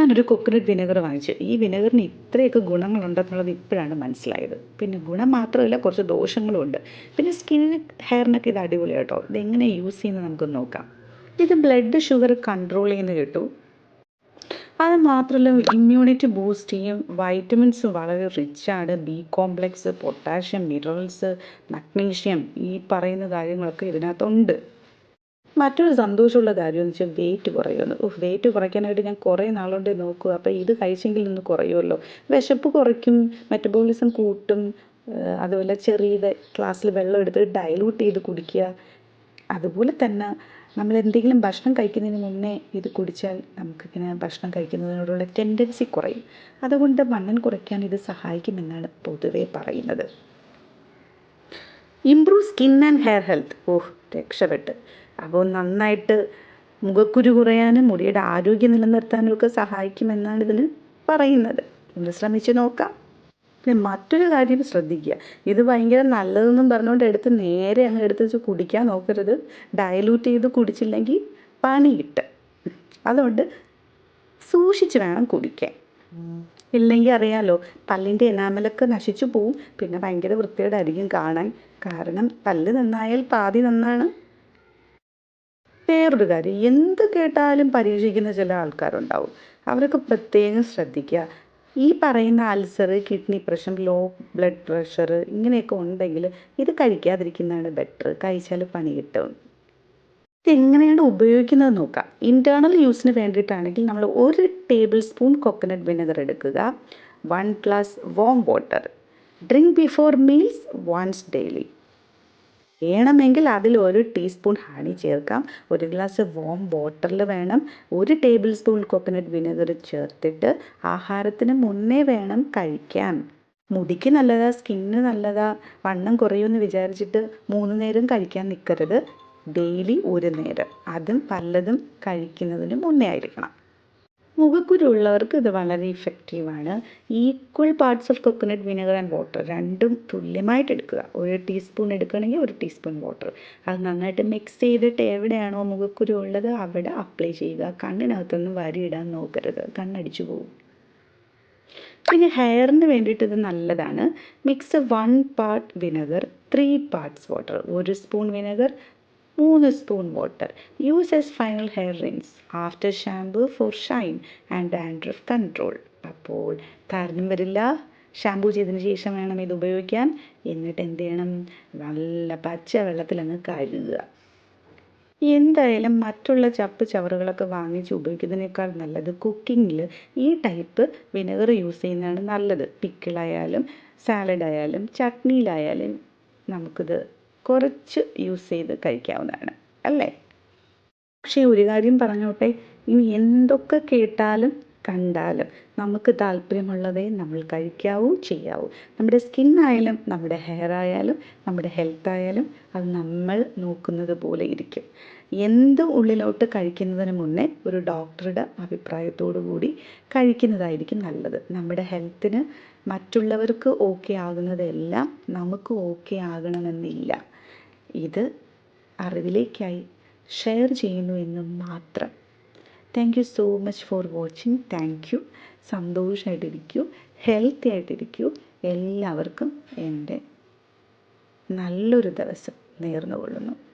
ഞാനൊരു coconut vinegar വാങ്ങിച്ചു. ഈ വിനെഗറിന് ഇത്രയൊക്കെ ഗുണങ്ങളുണ്ടെന്നുള്ളത് ഇപ്പോഴാണ് മനസ്സിലായത്. പിന്നെ ഗുണം മാത്രമല്ല കുറച്ച് ദോഷങ്ങളും ഉണ്ട്. പിന്നെ സ്കിന്നിന് ഹെയറിനൊക്കെ ഇത് അടിപൊളിയാണ് കേട്ടോ ഇതെങ്ങനെ യൂസ് ചെയ്യുന്നത് നമുക്ക് നോക്കാം. ഇത് ബ്ലഡ് ഷുഗർ കൺട്രോൾ ചെയ്യുന്ന കിട്ടും. അത് മാത്രമല്ല ഇമ്മ്യൂണിറ്റി ബൂസ്റ്റ് ചെയ്യും. വൈറ്റമിൻസ് വളരെ റിച്ചാണ് B complex potassium minerals magnesium ഈ പറയുന്ന കാര്യങ്ങളൊക്കെ ഇതിനകത്തുണ്ട്. മറ്റൊരു സന്തോഷമുള്ള കാര്യം എന്ന് വെച്ചാൽ വെയിറ്റ് കുറയുമെന്ന് വെയിറ്റ് കുറയ്ക്കാനായിട്ട് ഞാൻ കുറേ നാളുകൊണ്ട് നോക്കുക അപ്പോൾ ഇത് കഴിച്ചെങ്കിൽ ഒന്ന് കുറയുമല്ലോ. വിശപ്പ് കുറയ്ക്കും മെറ്റബോളിസം കൂട്ടും അതുപോലെ ചെറിയ ഗ്ലാസ്സിൽ വെള്ളം എടുത്ത് ഡയലൂട്ട് ചെയ്ത് കുടിക്കുക. അതുപോലെ തന്നെ നമ്മൾ എന്തെങ്കിലും ഭക്ഷണം കഴിക്കുന്നതിന് മുന്നേ ഇത് കുടിച്ചാൽ നമുക്കിങ്ങനെ ഭക്ഷണം കഴിക്കുന്നതിനോടുള്ള ടെൻഡൻസി കുറയും. അതുകൊണ്ട് മണ്ണൻ കുറയ്ക്കാൻ ഇത് സഹായിക്കുമെന്നാണ് പൊതുവേ പറയുന്നത്. Improve skin and hair health ഓഹ് രക്ഷപ്പെട്ട്. അപ്പോൾ നന്നായിട്ട് മുഖക്കുരു കുറയാനും മുടിയുടെ ആരോഗ്യം നിലനിർത്താനും ഒക്കെ സഹായിക്കുമെന്നാണ് ഇതിന് പറയുന്നത്. ഒന്ന് ശ്രമിച്ചു നോക്കാം. പിന്നെ മറ്റൊരു കാര്യം ശ്രദ്ധിക്കുക. ഇത് ഭയങ്കര നല്ലതെന്നും പറഞ്ഞുകൊണ്ട് എടുത്ത് നേരെ അങ്ങ് എടുത്ത് വെച്ച് കുടിക്കാൻ നോക്കരുത്. ഡയലൂട്ട് ചെയ്ത് കുടിച്ചില്ലെങ്കിൽ പണി കിട്ടും. അതുകൊണ്ട് സൂക്ഷിച്ച് വേണം കുടിക്കാൻ. ഇല്ലെങ്കിൽ അറിയാലോ പല്ലിന്റെ എനാമലൊക്കെ നശിച്ചു പോവും. പിന്നെ ഭയങ്കര വൃത്തികേടായിരിക്കും കാണാൻ. കാരണം പല്ല് നന്നായാൽ പാതി നന്നാണ്. വേറൊരു കാര്യം. എന്ത് കേട്ടാലും പരീക്ഷിക്കുന്ന ചില ആൾക്കാരുണ്ടാവും. അവരൊക്കെ പ്രത്യേകം ശ്രദ്ധിക്കുക. ഈ പറയുന്ന അൾസർ കിഡ്നി പ്രശ്നം ലോ ബ്ലഡ് പ്രഷർ ഇങ്ങനെയൊക്കെ ഉണ്ടെങ്കിൽ ഇത് കഴിക്കാതിരിക്കുന്നതാണ് ബെറ്റർ. കഴിച്ചാൽ പണി കിട്ടും. ഇതെങ്ങനെയാണ് ഉപയോഗിക്കുന്നത് നോക്കാം. ഇന്റേർണൽ യൂസിന് വേണ്ടിയിട്ടാണെങ്കിൽ നമ്മൾ ഒരു ടേബിൾ സ്പൂൺ കോക്കനട്ട് വിനെഗർ എടുക്കുക. One glass warm water. Drink before meals once daily. വേണമെങ്കിൽ അതിൽ ഒരു ടീസ്പൂൺ ഹണി ചേർക്കാം. ഒരു ഗ്ലാസ് വോം വാട്ടറിൽ വേണം. ഒരു ടേബിൾ സ്പൂൺ കോക്കനട്ട് വിനെഗർ ചേർത്തിട്ട് ആഹാരത്തിന് മുന്നേ വേണം കഴിക്കാൻ. മുടിക്ക് നല്ലതാ സ്കിന്നിന് നല്ലതാ വണ്ണം കുറയുമെന്ന് വിചാരിച്ചിട്ട് മൂന്ന് നേരം കഴിക്കാൻ നിൽക്കരുത് ഡെയിലി ഒരു നേരം. അതും പലതും കഴിക്കുന്നതിന് മുന്നേ ആയിരിക്കണം. മുഖക്കുരു ഉള്ളവർക്ക് ഇത് വളരെ ഇഫക്റ്റീവാണ് equal parts of coconut vinegar and water രണ്ടും തുല്യമായിട്ട് എടുക്കുക. ഒരു ടീസ്പൂൺ എടുക്കണമെങ്കിൽ ഒരു ടീസ്പൂൺ വാട്ടർ അത് നന്നായിട്ട് മിക്സ് ചെയ്തിട്ട് എവിടെയാണോ മുഖക്കുരു ഉള്ളത് അവിടെ അപ്ലൈ ചെയ്യുക. കണ്ണിനകത്തൊന്നും വരിയിടാൻ നോക്കരുത്. കണ്ണടിച്ചു പോകും. പിന്നെ ഹെയറിന് വേണ്ടിയിട്ട് ഇത് നല്ലതാണ്. Mix one part vinegar three parts water ഒരു സ്പൂൺ വിനെഗർ മൂന്ന് spoon water use as final hair rinse after shampoo for shine and dandruff control അപ്പോൾ താരനും വരില്ല. ഷാംപൂ ചെയ്തതിന് ശേഷം വേണം ഇത് ഉപയോഗിക്കാൻ. എന്നിട്ട് എന്ത് ചെയ്യണം? നല്ല പച്ച വെള്ളത്തിൽ അങ്ങ് കഴുകുക. എന്തായാലും മറ്റുള്ള ചപ്പ് ചവറുകളൊക്കെ വാങ്ങിച്ച് ഉപയോഗിക്കുന്നതിനേക്കാൾ നല്ലത് കുക്കിങ്ങിൽ ഈ ടൈപ്പ് വിനെഗർ യൂസ് ചെയ്യുന്നതാണ് നല്ലത്. പിക്കിളായാലും സാലഡ് ആയാലും ചട്നിയിലായാലും നമുക്കിത് കുറച്ച് യൂസ് ചെയ്ത് കഴിക്കാവുന്നതാണ് അല്ലേ? പക്ഷേ ഒരു കാര്യം പറഞ്ഞോട്ടെ ഇനി എന്തൊക്കെ കേട്ടാലും കണ്ടാലും നമുക്ക് താല്പര്യമുള്ളതേ നമ്മൾ കഴിക്കാവൂ ചെയ്യാവൂ. നമ്മുടെ സ്കിൻ ആയാലും നമ്മുടെ ഹെയർ ആയാലും നമ്മുടെ ഹെൽത്ത് ആയാലും അത് നമ്മൾ നോക്കുന്നത് പോലെ ഇരിക്കും. എന്ത് ഉള്ളിലോട്ട് കഴിക്കുന്നതിന് മുന്നേ ഒരു ഡോക്ടറുടെ അഭിപ്രായത്തോടു കൂടി കഴിക്കുന്നതായിരിക്കും നല്ലത്. നമ്മുടെ ഹെൽത്തിന് മറ്റുള്ളവർക്ക് ഓക്കെ ആകുന്നതെല്ലാം നമുക്ക് ഓക്കെ ആകണമെന്നില്ല. ഇത് അറിവിലേക്കായി ഷെയർ ചെയ്യുന്നു എന്ന് മാത്രം. Thank you so much for watching thank you സന്തോഷമായിട്ടിരിക്കൂ healthy ആയിട്ടിരിക്കൂ. എല്ലാവർക്കും എന്റെ നല്ലൊരു ദിവസം നേർന്നുകൊള്ളുന്നു.